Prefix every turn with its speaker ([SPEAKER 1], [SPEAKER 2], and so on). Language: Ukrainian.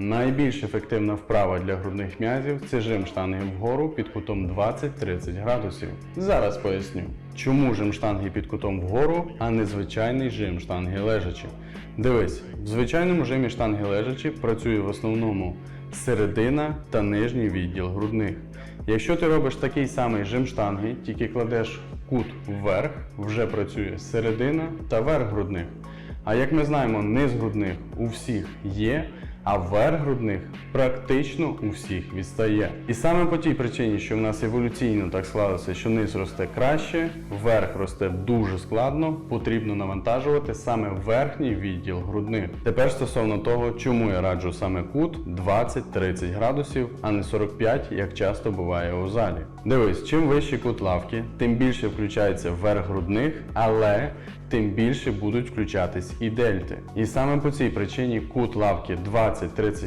[SPEAKER 1] Найбільш ефективна вправа для грудних м'язів це жим штанги вгору під кутом 20-30 градусів. Зараз поясню, чому жим штанги під кутом вгору, а не звичайний жим штанги лежачи. Дивись, в звичайному жимі штанги лежачи працює в основному середина та нижній відділ грудних. Якщо ти робиш такий самий жим штанги, тільки кладеш кут вверх, вже працює середина та верх грудних. А як ми знаємо, низ грудних у всіх є, а верх грудних практично у всіх відстає. І саме по тій причині, що в нас еволюційно так склалося, що низ росте краще, верх росте дуже складно, потрібно навантажувати саме верхній відділ грудних. Тепер стосовно того, чому я раджу саме кут 20-30 градусів, а не 45, як часто буває у залі. Дивись, чим вищий кут лавки, тим більше включається верх грудних, але тим більше будуть включатись і дельти. І саме по цій причині кут лавки 20-30